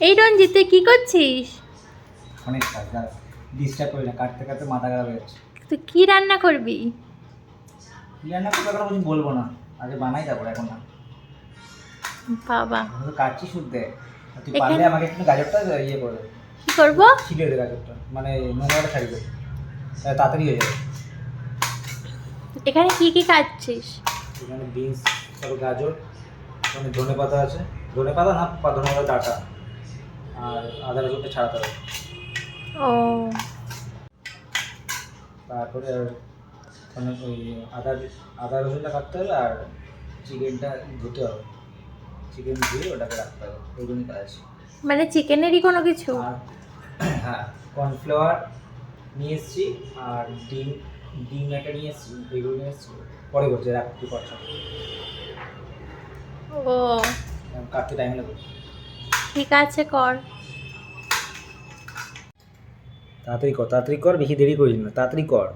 এই রঞ্জিত তুই কি করছিস? অনেক কাজ ডিস্টার্ব করি না কাটতে কাটতে মাথা খারাপ হয়ে যাচ্ছে। তুই কি রান্না করবি? কি রান্না করতে এখন কিছু বলব না আগে বানাই তারপর এখন না। বাবা। তো কাটছি শুদ্ধে। তুই পারলে আমাকে একটু গাজরটা ইয়ে করে কি করব? ছিলে দে গাজরটা মানে নোংরাটা ছাড়ি দে। তাড়াতাড়ি হয়ে যাবে। এখানে কি কি কাটছিস? এখানে বিনস তারপর গাজর ধনে পাতা আছে। ধনে পাতা না ধনে পাতা ডাটা। আর আদা রসুনটা ছাড়াতে হবে। ও। তারপরে আর মানে ওই আদা আদা রসুনটা কাটতে হবে আর চিকেনটা ধুতে হবে। চিকেন ধুয়ে ওটাকে রাখতে হবে। জন্যই কাজ মানে চিকেনেরই কোনো কিছু? হ্যাঁ কর্নফ্লাওয়ার নিয়ে এসেছি আর ডিম ডিম একটা নিয়ে এসেছি এগুলো নিয়ে এসেছি। পরে করছি রাখতে পারছ ও। কাটতে টাইম লাগবে ঠিক আছে কর। তাড়াতাড়ি কর তাড়াতাড়ি কর বেশি দেরি করিস না তাড়াতাড়ি কর।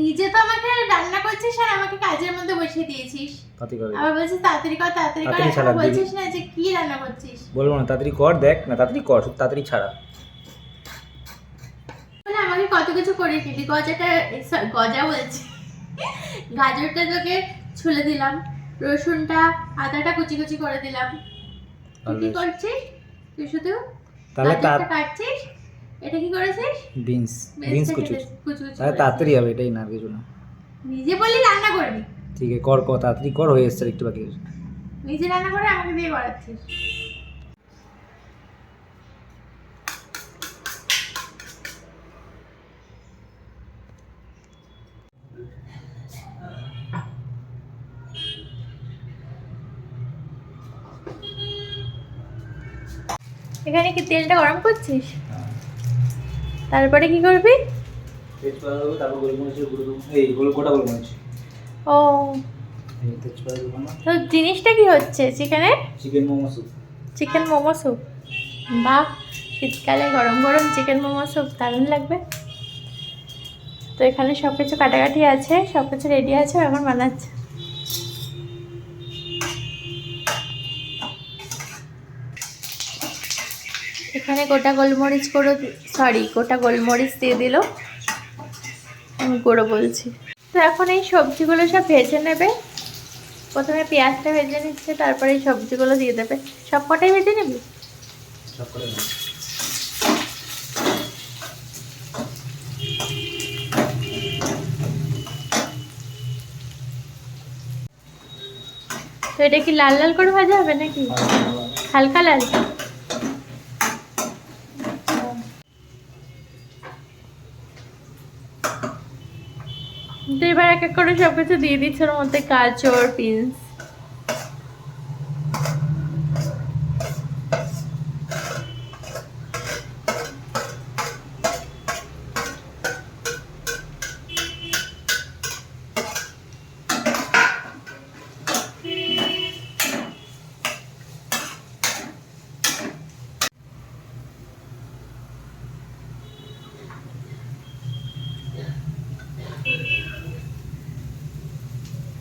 নিজে তো আমাকে রান্না করছিস আর আমাকে কাজের মধ্যে বসিয়ে দিয়েছিস। তাড়াতাড়ি কর আবার বলছিস তাড়াতাড়ি কর তাড়াতাড়ি কর। তাড়াতাড়ি এখন ছাড়া বলছিস না যে কি রান্না করছিস। বলব না তাড়াতাড়ি কর দেখ না তাড়াতাড়ি কর শুধু তাড়াতাড়ি ছাড়া। বলে আমাকে কত কিছু করে দিলি গজাটা গজা বলছি। গাজরটা তোকে ছুলে দিলাম রসুনটা আদাটা কুচি কুচি করে দিলাম। তুই কি করছিস? তুই শুধু তাহলে তা কাটছিস? এটা কি করেছিস? বিনস বিনস কুচি তাহলে তাড়াতাড়ি হবে এটাই না কিছু না। নিজে বললি রান্না করবি। ঠিক আছে কর কর তাড়াতাড়ি কর হয়ে এসছে একটু বাকি। নিজে রান্না করে আমাকে দিয়ে করাচ্ছিস। এখানে কি তেলটা গরম করছিস? তারপরে কি করবি? ও। তো জিনিসটা কি হচ্ছে চিকেনে? Chicken momo soup chicken momo soup বাহ শীতকালে গরম গরম চিকেন মোমো স্যুপ দারুণ লাগবে। তো এখানে সব কিছু কাটাকাটি আছে সব কিছু রেডি আছে এখন বানাচ্ছে। এখানে গোটা গোলমরিচ গুঁড়ো সরি গোটা গোলমরিচ দিয়ে দিল। আমি গুঁড়ো বলছি। তো এখন এই সবজিগুলো সব ভেজে নেবে। প্রথমে পেঁয়াজটা ভেজে নিচ্ছে তারপরে এই সবজিগুলো দিয়ে দেবে। সব কটাই ভেজে নিবি? করে। তো এটা কি লাল লাল করে ভাজা হবে নাকি? হালকা লাল? তো এবার এক এক করে সব কিছু দিয়ে দিচ্ছে ওর মধ্যে কাজর বিনস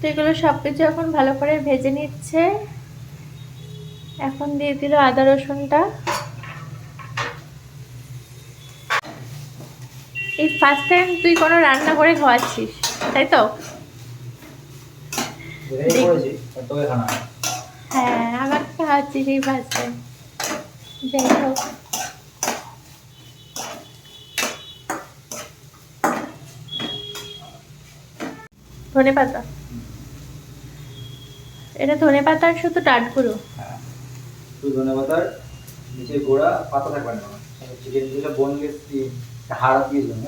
তো এগুলো সব কিছু এখন ভালো করে ভেজে নিচ্ছে। এখন দিয়ে দিল আদা রসুনটা। এই ফার্স্ট টাইম তুই কোনো রান্না করে খাওয়াচ্ছিস তাই তো? হ্যাঁ। আমাকে খাওয়াচ্ছিস এই ফার্স্ট টাইম যাই হোক। ধনে পাতা এটা ধনে পাতার শুধু ডাঁটগুলো হ্যাঁ। শুধু ধনে পাতার নিচে গোড়া পাতা থাকবে না। চিকেন যেটা বোনলেস হাড় দিয়ে জন্য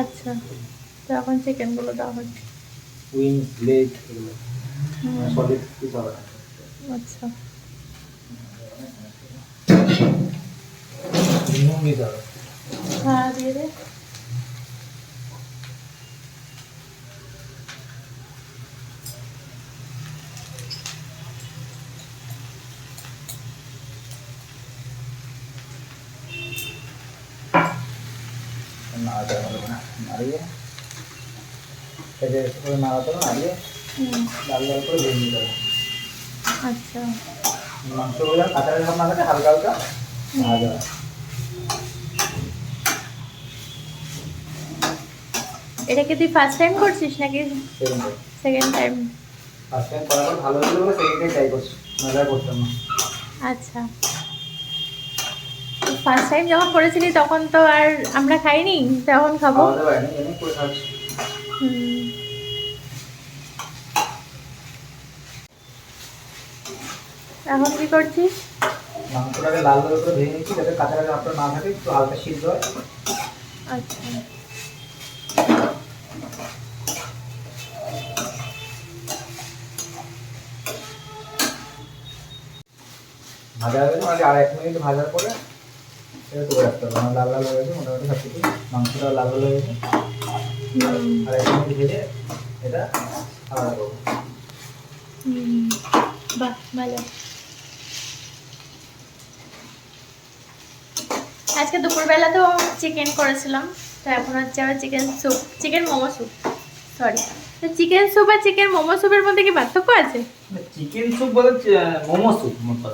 আচ্ছা। তো এখন চিকেনগুলো দেওয়া হচ্ছে। উইংস লেগ এগুলো। সলিড পিস হবে। আচ্ছা। হ্যাঁ দিয়ে দে নাড়াতে হবে না নাড়িয়ে এটা করে নাড়াতে হবে নাড়িয়ে লাল লাল করে ভেজে নিতে হবে। আচ্ছা। মাংসগুলো কাঁচা কাঁচা না থাকে হালকা হালকা ভাজা। এটা কি তুই ফার্স্ট টাইম করছিস নাকি? সেকেন্ড টাইম ফার্স্ট টাইম করার পর ভালো বলে সেকেন্ড টাইম ট্রাই করছি আর করতাম। না আচ্ছা। ফার্স্ট টাইম যখন করেছিলি তখন তো আর আমরা খাইনি তখন খাব। এখন কি করছিস? মাংসটাকে লাল লাল করে ভেজে নিচ্ছি যাতে কাঁচা কাঁচা আপনার না থাকে একটু হালকা সিদ্ধ হয়। আচ্ছা। ভাজা হয়ে গেছে মানে আর এক মিনিট ভাজার পরে এটা রাখতে হবে আমার লাল লাল হয়ে গেছে মোটামুটি সব কিছু মাংসটা লাল লাল হয়ে গেছে। আর এক মিনিট ভেজে এটা আলাদা করব। বাহ ভালো। আজকে দুপুরবেলা তো চিকেন করেছিলাম তো এখন হচ্ছে আবার chicken soup chicken momo soup sorry তো চিকেন স্যুপ আর চিকেন মোমো স্যুপের মধ্যে কি পার্থক্য আছে? চিকেন স্যুপ বলে মোমো স্যুপ কথা।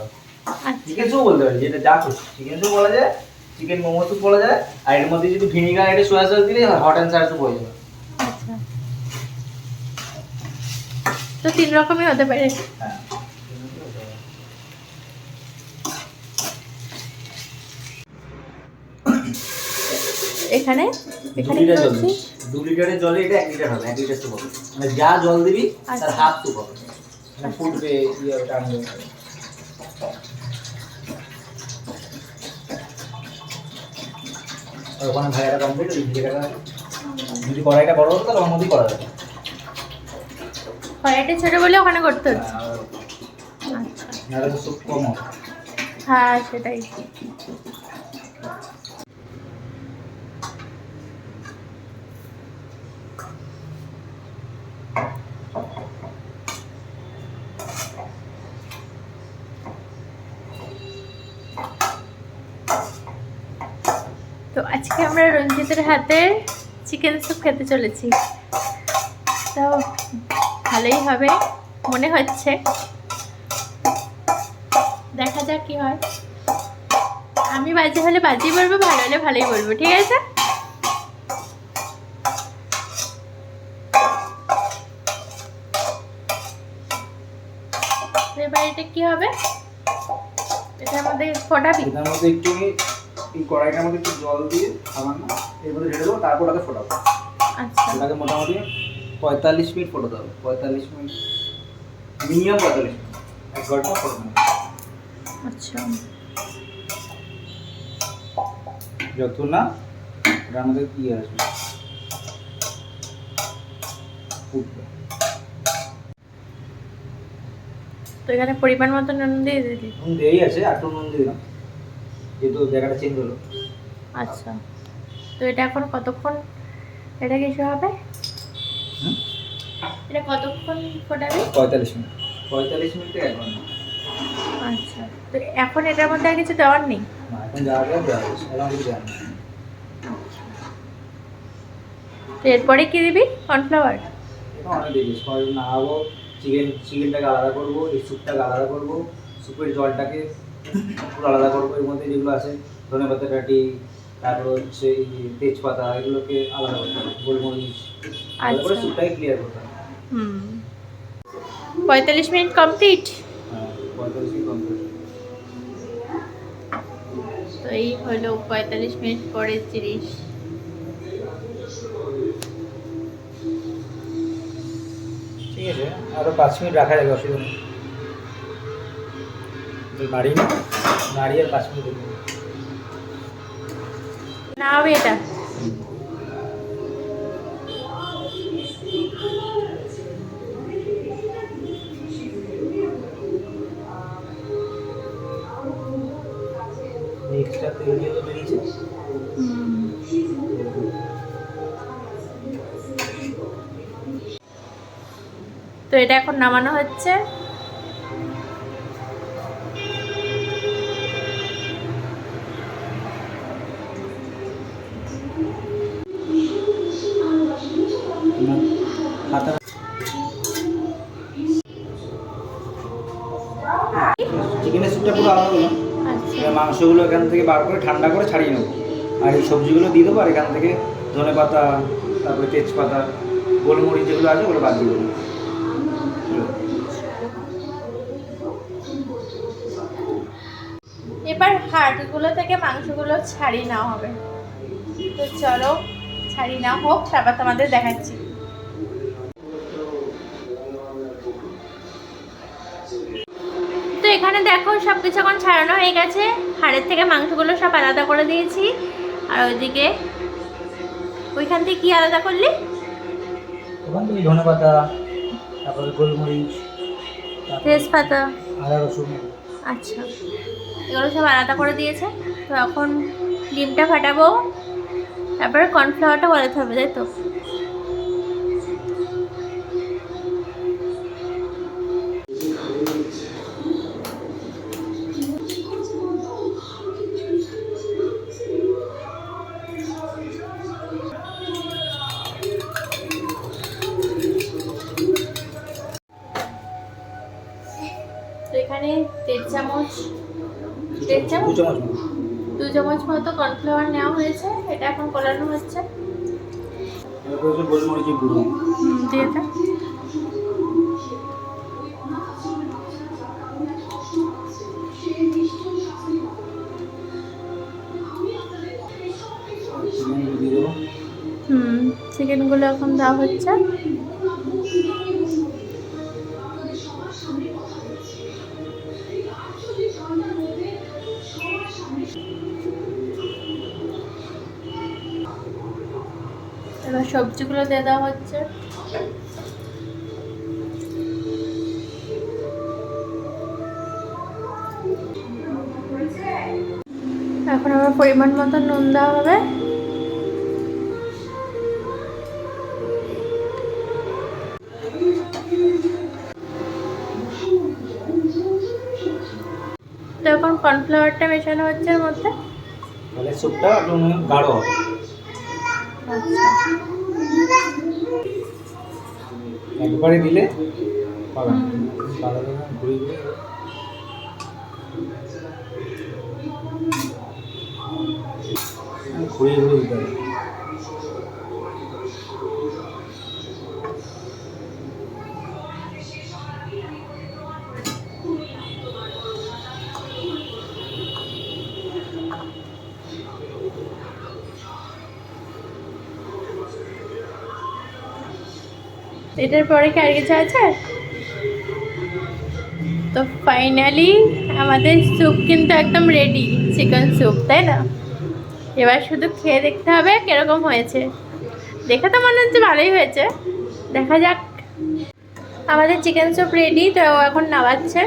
আচ্ছা। চিকেন স্যুপ বলতে পারি যেটা যা খুশি। চিকেন স্যুপ বলা যায় চিকেন মোমো স্যুপ বলা যায় আর এর মধ্যে যদি ভিনিগার এটা সোয়া সস দিলে হট অ্যান্ড সার স্যুপ হয়ে যাবে। আচ্ছা। তো তিন রকমই হতে পারে। হ্যাঁ। এখানে? দু এখানে দু লিটারের জলে এটা এক লিটার হবে এক লিটার হবে। মানে যা জল দিবি তার আচ্ছা। হাফ স্যুপ হবে। মানে ফুটবে ইয়ে টানবে আর ওখানে ভাইয়াটা কমপ্লিট ওই ভিডিওটা যদি কড়াইটা বড় হতো তাহলে মধ্যেই করা যাবে কড়াইটা ছোট বলে ওখানে করতে হচ্ছে আচ্ছা। নাহলে তো স্যুপ কম। হ্যাঁ সেটাই তো আজকে আমরা রঞ্জিতের হাতে চিকেন স্যুপ খেতে চলেছি। তো ভালোই হবে, মনে হচ্ছে। দেখা যাক কি হয়। আমি বাজে হলে বাজেই বলব, ভালো হলে ভালোই বলব, ঠিক আছে? এবার এটা কি হবে? এটার মধ্যে ফোটাবি এটার মধ্যে একটু এই কড়াইটার মধ্যে একটু জল দিয়ে সামান্য এর মধ্যে ঢেলে দেবো তারপর ওটাকে ফোটাবো। আচ্ছা। ওটাকে মোটামুটি পঁয়তাল্লিশ মিনিট ফোটাতে হবে। পঁয়তাল্লিশ মিনিট মিনিমাম পঁয়তাল্লিশ মিনিট। এক ঘণ্টা ফোটানো আচ্ছা। যত না ওটার মধ্যে ইয়ে আসবে? ফুটবে। তো এখানে পরিমাণ মতো নুন দিয়ে দিলি? নুন দিয়েই আছে আর নুন দিলাম। যেহেতু জায়গাটা চেঞ্জ হলো। আচ্ছা। তো এটা এখন কতক্ষণ? এটা কিছু হবে? এটা কতক্ষণ ফোটাবি? পঁয়তাল্লিশ মিনিট। পঁয়তাল্লিশ মিনিট এক আচ্ছা। তো এখন এটার মধ্যে আর কিছু দেওয়ার নেই? এখন দেওয়া এখন দেওয়া তো এরপরে কি দিবি? কর্নফ্লাওয়ার? অনেক নাড়াবো চিকেন চিকেনটাকে আলাদা করব এই স্যুপটাকে আলাদা করব স্যুপের জলটাকে পুরো আলাদা করব এর মধ্যে যেগুলো আছে ধনে পাতা ডাটি তারপর হচ্ছে তেজপাতা এগুলোকে আলাদা করতে হবে গোলমরিচ। করে আচ্ছা। ক্লিয়ার করতে হবে। পঁয়তাল্লিশ মিনিট কমপ্লিট হ্যাঁ পঁয়তাল্লিশ মিনিট কমপ্লিট তো এই হলো পঁয়তাল্লিশ মিনিট পরে জিনিস। ঠিক আছে আরও পাঁচ মিনিট রাখা যাবে অসুবিধা নেই। পাঁচ মিনিট এটা। এক্সট্রা তেল দিয়ে তো বেরিয়েছে। তো এটা এখন নামানো হচ্ছে। মাংসগুলো এখান থেকে বার করে ঠান্ডা করে ছাড়িয়ে নেব। আর এই সবজিগুলো দিয়ে দেবো, আর এখান থেকে ধনে পাতা, তারপরে তেজপাতা, গোলমরিচ যেগুলো আছে ওগুলো বাদ দিয়ে দেবো। এবার হাড়গুলো থেকে মাংসগুলো ছাড়িয়ে নেওয়া হবে। তো চলো, ছাড়িয়ে না হোক, তারপর তোমাদের দেখাচ্ছি। তো এখানে দেখো সব কিছু এখন ছাড়ানো হয়ে গেছে। হাড়ের থেকে মাংসগুলো সব আলাদা করে দিয়েছি। আর ওইদিকে ওইখান থেকে কি আলাদা করলি? ওখান থেকে ধনে পাতা তারপরে গোলমরিচ তেজপাতা। আদা রসুন। আচ্ছা এগুলো সব আলাদা করে দিয়েছে। তো এখন ডিমটা ফাটাবো। তারপরে কর্নফ্লাওয়ারটা বলাতে হবে তাই তো তো? চামচ। দু চামচ মতো কর্নফ্লাওয়ার নেওয়া হয়েছে এটা এখন করানো হচ্ছে। দিয়ে হুম চিকেনগুলো এখন দেওয়া হচ্ছে। সবজিগুলো দিয়ে দেওয়া হচ্ছে। এখন আমার পরিমাণ মতো নুন দেওয়া হবে। তো এখন কর্নফ্লাওয়ারটা মেশানো হচ্ছে এর মধ্যে। তাহলে স্যুপটা একটু গাঢ় হবে। আচ্ছা। একবারে দিলে পাবে না। ঘুরে ঘুরে ঘুরিয়ে ঘুরিয়ে দিতে হবে। এটার পরে কি আর কিছু আছে? তো ফাইনালি আমাদের স্যুপ কিন্তু একদম রেডি চিকেন স্যুপ তাই না? এবার শুধু খেয়ে দেখতে হবে কীরকম হয়েছে। দেখে তো মনে হচ্ছে ভালোই হয়েছে। দেখা যাক। আমাদের চিকেন স্যুপ রেডি তো এখন নামাচ্ছে।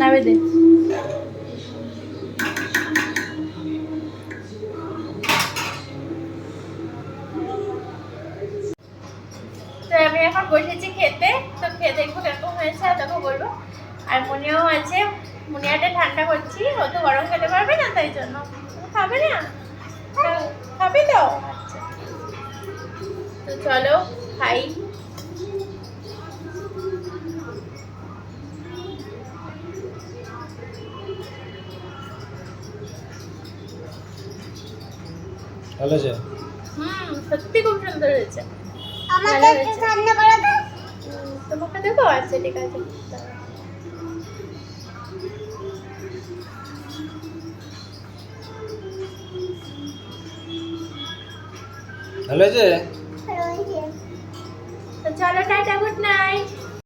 নাবে দে তো আমি এখন বসেছি খেতে। তো খেয়ে দেখব কীরকম হয়েছে আর দেখো বলব। আর মনিয়াও আছে মনিয়াটা ঠান্ডা করছি ও তো গরম খেতে পারবে না তাই জন্য। খাবে না? খাবে তো? আচ্ছা। তো চলো খাই। ভালো আছে হুম সত্যি খুব সুন্দর হয়েছে। আমাকে একটু ঠান্ডা করে দাও তোমাকে দেবো? আচ্ছা ঠিক আছে। দাঁড়াও। ভালো